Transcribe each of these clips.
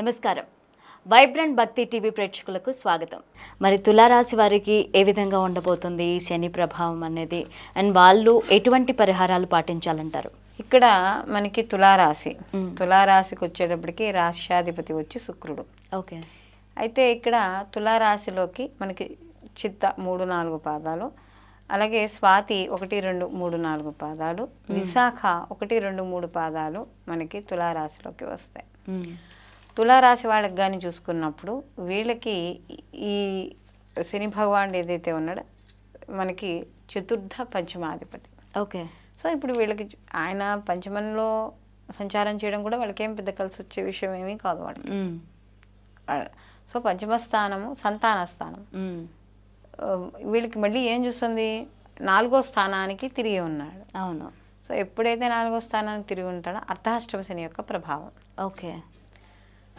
నమస్కారం. వైబ్రెంట్ భక్తి టీవీ ప్రేక్షకులకు స్వాగతం. మరి తులారాశి వారికి ఏ విధంగా ఉండబోతుంది శని ప్రభావం అనేది? అండ్ వాళ్ళు ఎటువంటి పరిహారాలు పాటించాలంటారు? ఇక్కడ మనకి తులారాశి. తులారాశికి వచ్చేటప్పటికి రాష్ట్రాధిపతి వచ్చి శుక్రుడు. ఓకే. అయితే ఇక్కడ తులారాశిలోకి మనకి చిత్త మూడు నాలుగు పాదాలు అలాగే స్వాతి ఒకటి రెండు మూడు నాలుగు పాదాలు విశాఖ ఒకటి రెండు మూడు పాదాలు మనకి తులారాశిలోకి వస్తాయి. తులారాశి వాళ్ళకి కానీ చూసుకున్నప్పుడు వీళ్ళకి ఈ శని భగవానుడు ఏదైతే ఉన్నాడో మనకి చతుర్థ పంచమాధిపతి. ఓకే. సో ఇప్పుడు వీళ్ళకి ఆయన పంచమంలో సంచారం చేయడం కూడా వాళ్ళకి ఏం పెద్ద కలిసి వచ్చే విషయం ఏమీ కాదు వాళ్ళకి. సో పంచమ స్థానము సంతాన స్థానం వీళ్ళకి మళ్ళీ ఏం చూస్తుంది? నాలుగో స్థానానికి తిరిగి ఉన్నాడు. అవును. సో ఎప్పుడైతే నాలుగో స్థానానికి తిరిగి ఉంటాడో అర్ధాష్టమ శని యొక్క ప్రభావం. ఓకే.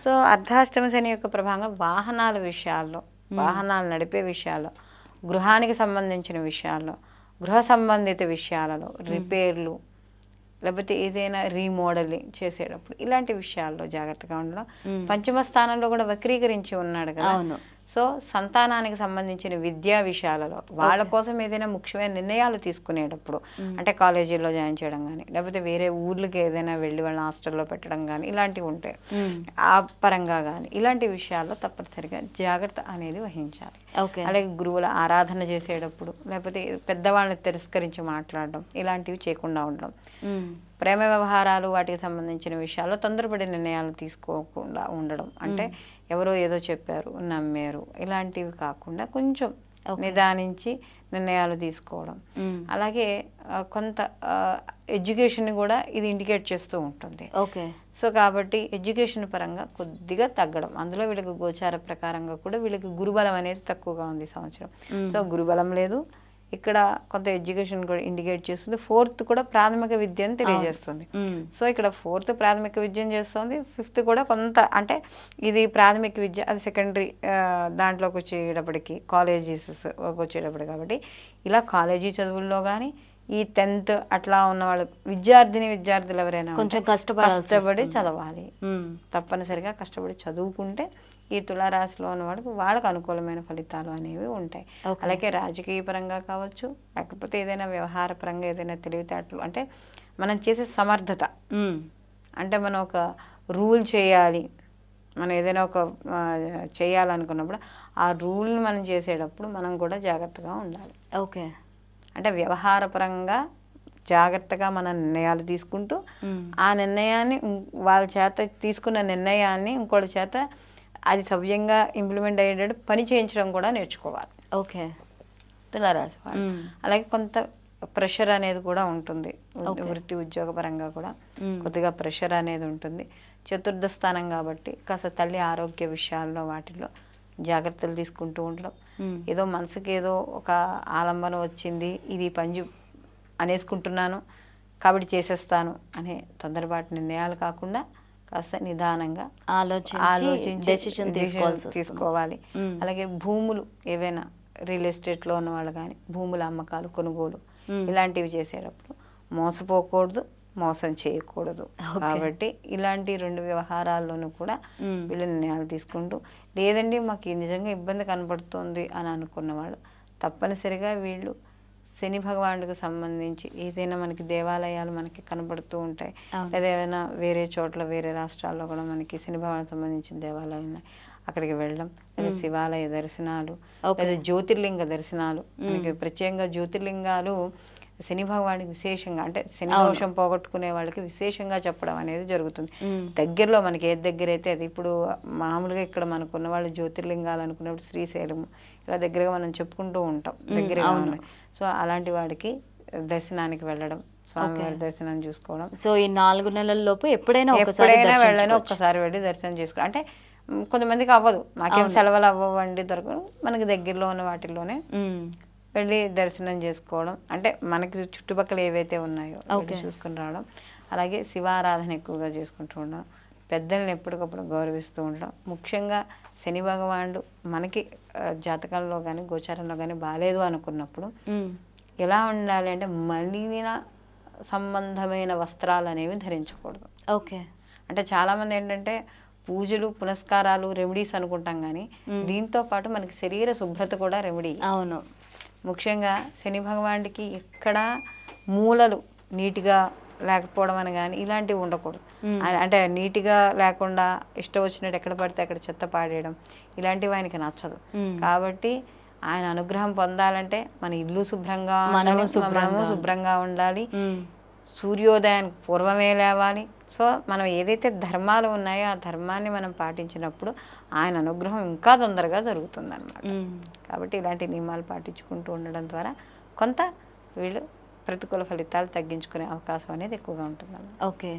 సో అర్ధాష్టమ శని యొక్క ప్రభావంగా వాహనాల విషయాల్లో వాహనాలు నడిపే విషయాల్లో గృహానికి సంబంధించిన విషయాల్లో గృహ సంబంధిత విషయాలలో రిపేర్లు లేకపోతే ఏదైనా రీమోడలింగ్ చేసేటప్పుడు ఇలాంటి విషయాల్లో జాగ్రత్తగా ఉండడం. పంచమ స్థానంలో కూడా వక్రీకరించి ఉన్నాడు కదా. అవును. సో సంతానానికి సంబంధించిన విద్యా విషయాలలో వాళ్ళ కోసం ఏదైనా ముఖ్యమైన నిర్ణయాలు తీసుకునేటప్పుడు అంటే కాలేజీలో జాయిన్ చేయడం కానీ లేకపోతే వేరే ఊర్లకి ఏదైనా వెళ్ళి వాళ్ళ హాస్టల్లో పెట్టడం కానీ ఇలాంటివి ఉంటాయి. ఆ పరంగా కానీ ఇలాంటి విషయాల్లో తప్పనిసరిగా జాగ్రత్త అనేది వహించాలి. అలాగే గురువుల ఆరాధన చేసేటప్పుడు లేకపోతే పెద్దవాళ్ళని తిరస్కరించి మాట్లాడడం ఇలాంటివి చేయకుండా ఉండడం. ప్రేమ వ్యవహారాలు వాటికి సంబంధించిన విషయాల్లో తొందరపడి నిర్ణయాలు తీసుకోకుండా ఉండడం. అంటే ఎవరో ఏదో చెప్పారు నమ్మారు. ఇలాంటివి కాకుండా కొంచెం నిదానించి నిర్ణయాలు తీసుకోవడం. అలాగే కొంత ఎడ్యుకేషన్ కూడా ఇది ఇండికేట్ చేస్తూ ఉంటుంది. ఓకే. సో కాబట్టి ఎడ్యుకేషన్ పరంగా కొద్దిగా తగ్గడం. అందులో వీళ్ళకి గోచార ప్రకారంగా కూడా వీళ్ళకి గురుబలం అనేది తక్కువగా ఉంది సంవత్సరం. సో గురుబలం లేదు. ఇక్కడ కొంత ఎడ్యుకేషన్ కూడా ఇండికేట్ చేస్తుంది ఫోర్త్ కూడా ప్రాథమిక విద్యను తెలియజేస్తుంది మ్మ్. సో ఇక్కడ ఫోర్త్ ప్రాథమిక విద్యను చేస్తుంది ఫిఫ్త్ కూడా కొంత అంటే ఇది ప్రాథమిక విద్య అది సెకండరీ దాంట్లోకి వచ్చేటప్పటికి కాలేజెస్ వచ్చేటప్పుడు కాబట్టి ఇలా కాలేజీ చదువుల్లో కానీ ఈ టెన్త్ అట్లా ఉన్న వాళ్ళు విద్యార్థిని విద్యార్థులు ఎవరైనా కొంచెం కష్టపడి వస్తుంది. చదవాలి. తప్పనిసరిగా కష్టపడి చదువుకుంటే ఈ తులారాశిలో ఉన్న వాళ్ళకి వాళ్ళకి అనుకూలమైన ఫలితాలు అనేవి ఉంటాయి. అలాగే రాజకీయ పరంగా కావచ్చు లేకపోతే ఏదైనా వ్యవహార పరంగా ఏదైనా తెలివితేటలు అంటే మనం చేసే సమర్థత. అంటే మనం ఒక రూల్ చేయాలి మనం ఏదైనా ఒక చేయాలనుకున్నప్పుడు ఆ రూల్ని మనం చేసేటప్పుడు మనం కూడా జాగ్రత్తగా ఉండాలి ఓకే అంటే వ్యవహార పరంగా జాగ్రత్తగా మన నిర్ణయాలు తీసుకుంటూ. ఆ నిర్ణయాన్ని వాళ్ళ చేత తీసుకున్న నిర్ణయాన్ని ఇంకోటి చేత అది సవ్యంగా ఇంప్లిమెంట్ అయ్యేటట్టు పని చేయించడం కూడా నేర్చుకోవాలి ఓకే తులారాశి వాళ్ళు. అలాగే కొంత ప్రెషర్ అనేది కూడా ఉంటుంది. వృత్తి ఉద్యోగ పరంగా కూడా. కొద్దిగా ప్రెషర్ అనేది ఉంటుంది చతుర్థ స్థానం కాబట్టి కాస్త తల్లి ఆరోగ్య విషయాల్లో వాటిల్లో జాగ్రత్తలు తీసుకుంటూ ఉండడం. ఏదో మనసుకి ఏదో ఒక ఆలంబన వచ్చింది ఇది పంజు అనేసుకుంటున్నాను కాబట్టి చేసేస్తాను అనే తొందరపాటు నిర్ణయాలు కాకుండా కాస్త నిదానంగా ఆలోచించి డెసిషన్. తీసుకోవాలి. అలాగే భూములు ఏవైనా రియల్ ఎస్టేట్లో ఉన్న వాళ్ళు కానీ భూముల అమ్మకాలు కొనుగోలు. ఇలాంటివి చేసేటప్పుడు మోసపోకూడదు మోసం చేయకూడదు. కాబట్టి ఇలాంటి రెండు వ్యవహారాల్లోనూ కూడా. వీళ్ళు నిర్ణయాలు తీసుకుంటూ లేదండి మాకు నిజంగా ఇబ్బంది కనపడుతుంది అని అనుకున్న వాళ్ళు తప్పనిసరిగా వీళ్ళు శని భగవానుడికి సంబంధించి ఏదైనా మనకి దేవాలయాలు మనకి కనబడుతూ ఉంటాయి. లేదా ఏదైనా వేరే చోట్ల వేరే రాష్ట్రాల్లో కూడా మనకి శని భగవానికి సంబంధించిన దేవాలయాలు ఉన్నాయి అక్కడికి వెళ్ళడం లేదా శివాలయ దర్శనాలు. లేదా జ్యోతిర్లింగ దర్శనాలు మనకి ప్రత్యేకంగా జ్యోతిర్లింగాలు శని భగవానికి విశేషంగా అంటే శని. దోషం పోగొట్టుకునే వాళ్ళకి విశేషంగా చెప్పడం అనేది జరుగుతుంది. దగ్గరలో మనకి ఏది దగ్గర అయితే అది ఇప్పుడు మామూలుగా ఇక్కడ మనకున్న వాళ్ళు జ్యోతిర్లింగాలు అనుకున్నప్పుడు శ్రీశైలము ఇలా దగ్గరగా మనం చెప్పుకుంటూ ఉంటాం దగ్గరగా. ఉన్నాయి సో అలాంటి వాడికి దర్శనానికి వెళ్ళడం స్వామివారి దర్శనం చూసుకోవడం సో ఈ నాలుగు నెలల లోపు ఎప్పుడైనా ఎప్పుడైనా వెళ్ళని. ఒక్కసారి వెళ్ళి దర్శనం చేసుకో అంటే కొంతమందికి అవ్వదు మాకేం సెలవులు అవ్వండి దొరకదు మనకి దగ్గరలో ఉన్న వాటిల్లోనే. వెళ్ళి దర్శనం చేసుకోవడం. అంటే మనకి చుట్టుపక్కల ఏవైతే ఉన్నాయో. చూసుకుని రావడం. అలాగే శివారాధన ఎక్కువగా చేసుకుంటూ ఉండడం. పెద్దల్ని ఎప్పటికప్పుడు గౌరవిస్తూ ఉండడం. ముఖ్యంగా శని భగవానుడు మనకి జాతకాల్లో కానీ గోచారంలో కానీ బాగాలేదు అనుకున్నప్పుడు. ఎలా ఉండాలి అంటే మలిన సంబంధమైన వస్త్రాలు అనేవి ధరించకూడదు. ఓకే. అంటే చాలామంది ఏంటంటే పూజలు పునస్కారాలు రెమెడీస్ అనుకుంటాం కానీ దీంతో పాటు మనకి శరీర శుభ్రత కూడా రెమెడీ అవును. ముఖ్యంగా శని భగవానుడికి ఇక్కడ మూలలు నీట్గా లేకపోవడం అని కానీ ఇలాంటివి ఉండకూడదు. అంటే నీట్గా లేకుండా ఇష్టం వచ్చినట్టు ఎక్కడ పడితే అక్కడ చెత్త పాడేయడం ఇలాంటివి ఆయనకి నచ్చదు. కాబట్టి ఆయన అనుగ్రహం పొందాలంటే మన ఇల్లు శుభ్రంగా మనము శుభ్రంగా ఉండాలి. సూర్యోదయానికి పూర్వమే లేవాలి. సో మనం ఏదైతే ధర్మాలు ఉన్నాయో ఆ ధర్మాన్ని మనం పాటించినప్పుడు ఆయన అనుగ్రహం ఇంకా తొందరగా జరుగుతుంది ఉమ్. కాబట్టి ఇలాంటి నియమాలు పాటించుకుంటూ ఉండడం ద్వారా కొంత వీళ్ళు ప్రతికూల ఫలితాలు తగ్గించుకునే అవకాశం అనేది ఎక్కువగా ఉంటుంది ఓకే.